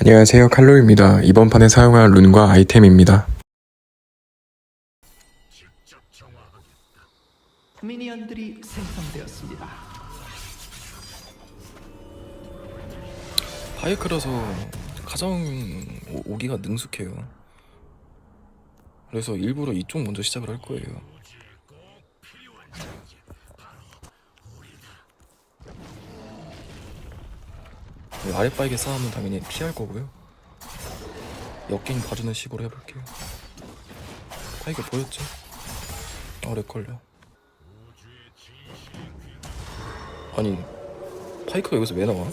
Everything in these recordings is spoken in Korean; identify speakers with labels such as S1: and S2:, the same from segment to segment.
S1: 안녕하세요 칼로입니다. 이번 판에 사용할 룬과 아이템입니다.
S2: 미니언들이 생성되었습니다.
S3: 하이크라서 가장 오- 오기가 능숙해요. 그래서 일부러 이쪽 먼저 시작을 할 거예요. 아랫바에게 싸움은 당연히 피할 거고요. 역갱 봐주는 식으로 해볼게요. 파이크 보였죠? 어, 렉 걸려. 아니, 파이크가 여기서 왜 나와?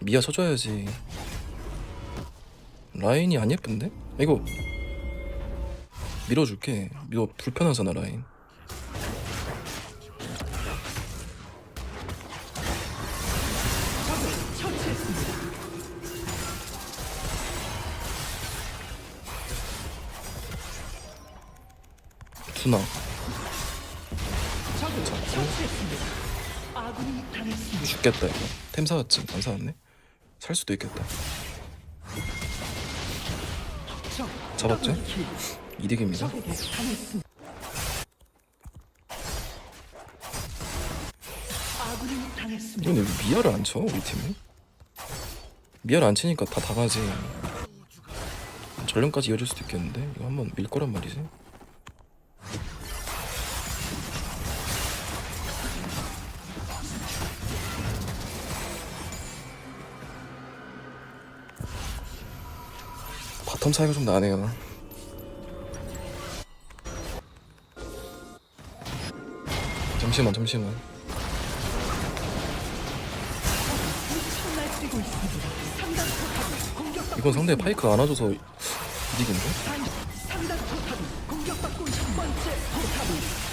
S3: 미아 쳐줘야지 라인이 안 예쁜데? 이거 밀어줄게 이거 불편하잖아 라인
S2: 당했습니다.
S3: 죽겠다 이거 템 사왔지 안 사왔네 살 수도 있겠다
S2: 적
S3: 잡았죠? 이득입니다. 이건 왜 미아를 안 쳐? 우리 팀은? 미아를 안 치니까 다 당하지 전령까지 이어질 수도 있겠는데 이거 한번 밀 거란 말이지 바텀 차이가 좀 나네요. 잠시만 잠시만 이건 상대 파이크 안아줘서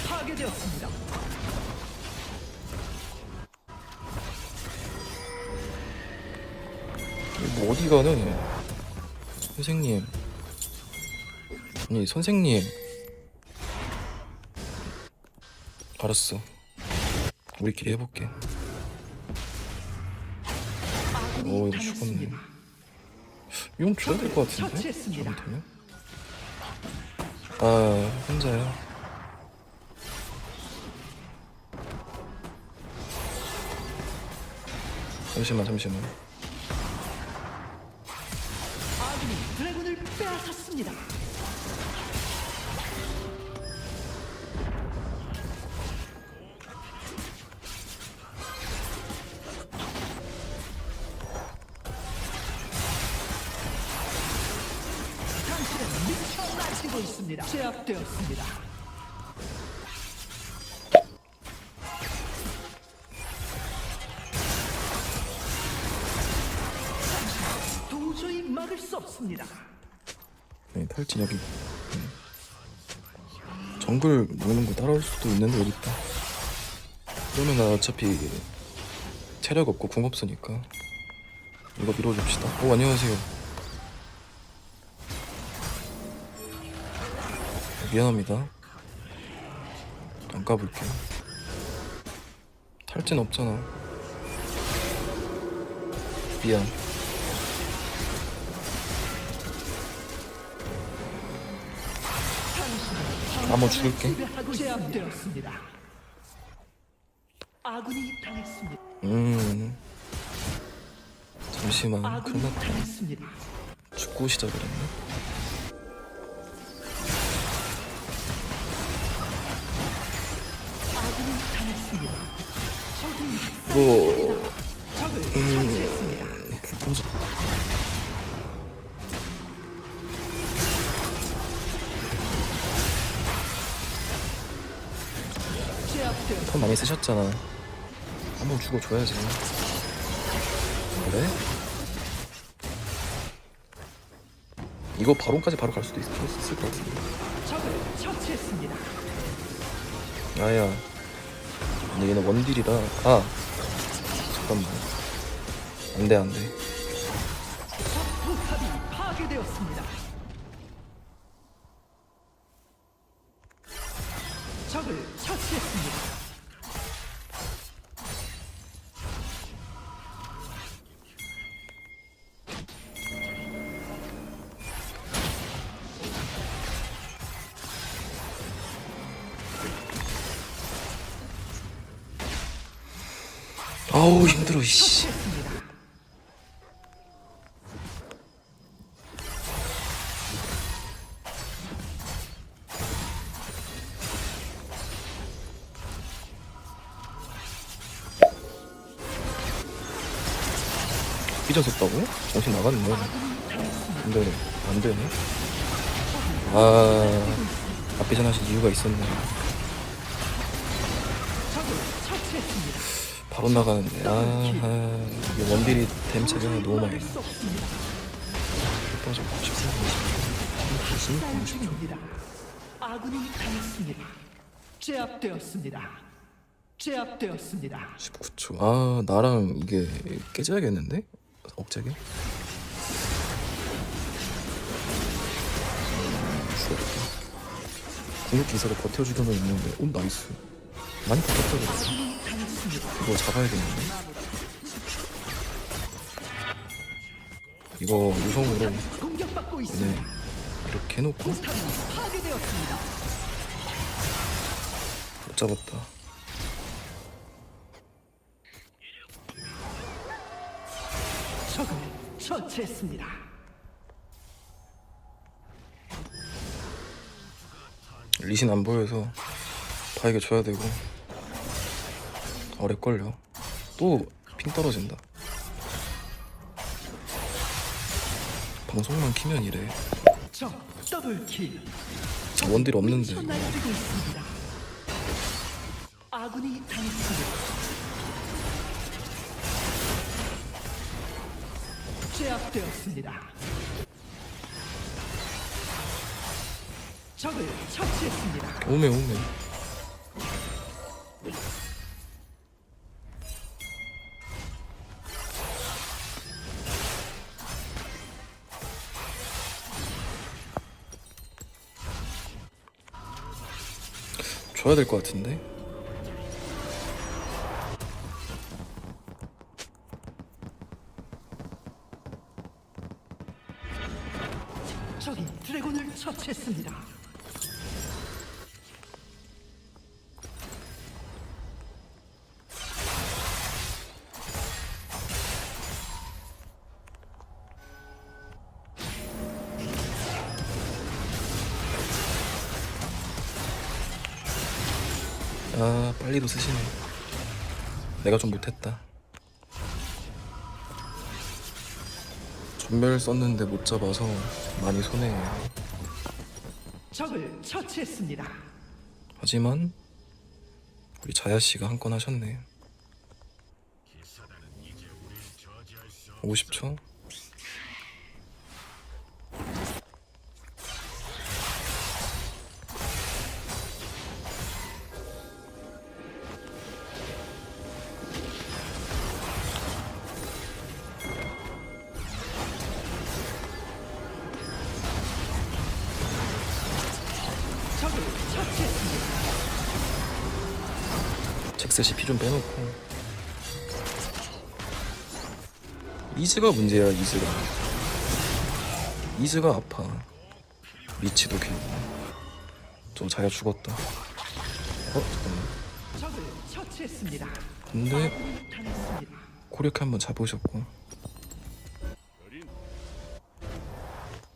S2: 파괴되었습니다.
S3: 뭐 어디 가는 선생님. 아니 선생님. 알았어. 우리끼리 해볼게. 오 이거 죽었네. 용 줘야 될 것 같은데. 잘못하면 아 혼자야 잠시만 잠시만
S2: 빼앗았습니다. 당신은 미쳐 날뛰고 있습니다. 제압되었습니다. 도저히 막을 수 없습니다.
S3: 네, 탈진 여기 음. 정글 먹는 거 따라올 수도 있는데 여기 있다. 그러면 나 어차피 체력 없고 궁 없으니까 이거 밀어줍시다. 오 안녕하세요. 미안합니다. 안 까볼게요. 탈진 없잖아. 미안 한번 죽을게. 음. 잠시만
S2: 아군이
S3: 큰일 났다.
S2: 당했습니다.
S3: 축구 시작을 했네
S2: 아군
S3: 돈 많이 쓰셨잖아. 한번 주고 줘야지. 그래? 이거 바론까지 바로 갈 수도 있, 있을 것 같은데.
S2: 적을 처치했습니다.
S3: 야야 근데 얘는 원딜이라. 아! 잠깐만. 안 돼 안돼.
S2: 포탑이 파괴되었습니다.
S3: 아우 힘들어 씨. 삐졌었다고? 정신 나갔네 근데 안 되네 아 앞에 전하신 이유가 있었네 바로 나가는데 아, 아 이게 원딜이 댐 차이가 너무 많이 나 14분 16분 16분 16분
S2: 중입니다. 아군이 당했습니다. 제압되었습니다. 제압되었습니다.
S3: 19초 아 나랑 이게 깨져야겠는데? 억제게? 죽었다 궁극 기사를 버텨주려면 있는데 오 나이스 많이 버텼다
S2: 당했습니다.
S3: 이거 잡아야겠는데 이거 우성으로 네. 이렇게 해놓고. 못 잡았다
S2: 적을 처치했습니다.
S3: 리신 안 보여서 바에게 줘야 되고 어레 걸려 또핑 떨어진다 방송만 키면 이래. 원딜 없는데.
S2: 제압되었습니다. 적을 처치했습니다.
S3: 오메 오메 줘야 될 것 같은데
S2: 적이 드래곤을 처치했습니다.
S3: 아 빨리도 쓰시네 내가 좀 못했다 전멸 썼는데 못 잡아서 많이 손해해요
S2: 적을 처치했습니다.
S3: 하지만 우리 자야 씨가 한 건 하셨네. 50초. 잭셋이 피좀 빼놓고. 이즈가 문제야 이즈가. 이즈가 아파. 리치도 길고. 저 자야 죽었다. 어 잠깐만. 근데. 코리카 한번 잡으셨고.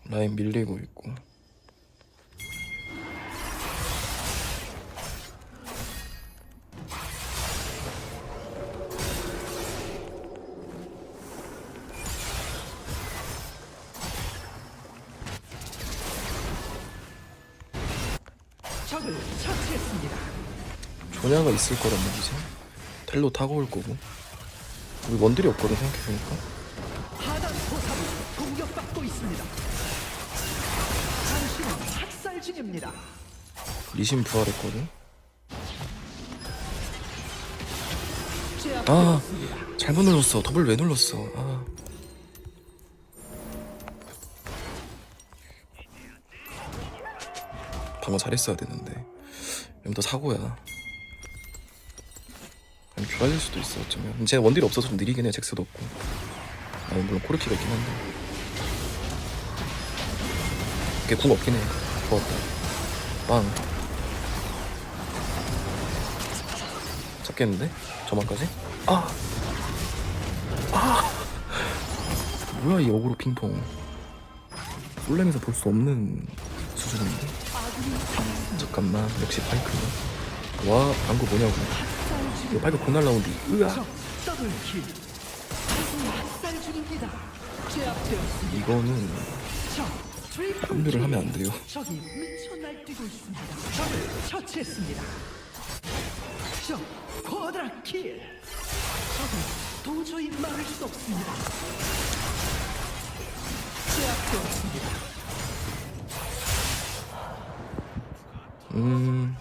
S3: 라인 밀리고 있고.
S2: 적을 처치했습니다.
S3: 조냐가 있을 거란 얘기지. 텔로 타고 올 거고. 우리 원딜이 없거든 생각해보니까.
S2: 하단 포탑이 공격받고 있습니다. 당신은 학살 중입니다.
S3: 리신 부활했거든. 아. 잘못 눌렀어. 더블 왜 눌렀어? 아. 방어 잘했어야 되는데. 이러면 더 사고야. 아니 좋아질 수도 있어 어쩌면. 쟤 원딜이 없어서 좀 느리긴 해. 잭스도 없고. 아 물론 코르키가 있긴 한데. 걔궁 없긴 해. 좋았다. 빵. 잡겠는데? 저만까지? 아! 뭐야 이 어그로 핑퐁 솔랭에서 볼 수 없는 수준인데 잠깐만 역시 파이크네 와 방금 뭐냐고 이거 파이크 곧 날라오는데 으아. 이거는 합류를 하면 안 돼요
S2: 처치했습니다. 적 쿼드라킬. 적을 도저히 막을 수 없습니다. 제압
S3: 음.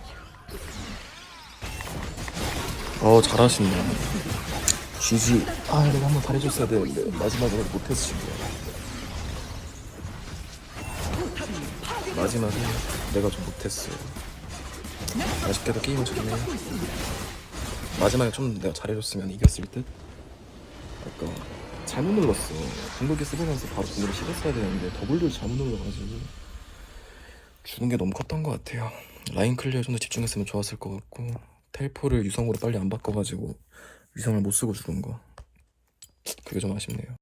S3: 어 잘하신다. GG. 아 내가 한번 잘해줬어야 되는데 마지막으로 진 거야. 마지막에 내가 좀 못했어. 아쉽게도 게임은 졌네. 마지막에 좀 내가 잘해줬으면 이겼을 듯. 아까 잘못 눌렀어. 궁극기 쓰면서 바로 궁극을 씹었어야 되는데 더블를 잘못 눌러가지고 죽은 게 너무 컸던 것 같아요. 라인 클리어 좀더 집중했으면 좋았을 것 같고 텔포를 유성으로 빨리 안 바꿔가지고 유성을 못 쓰고 죽은 거 그게 좀 아쉽네요.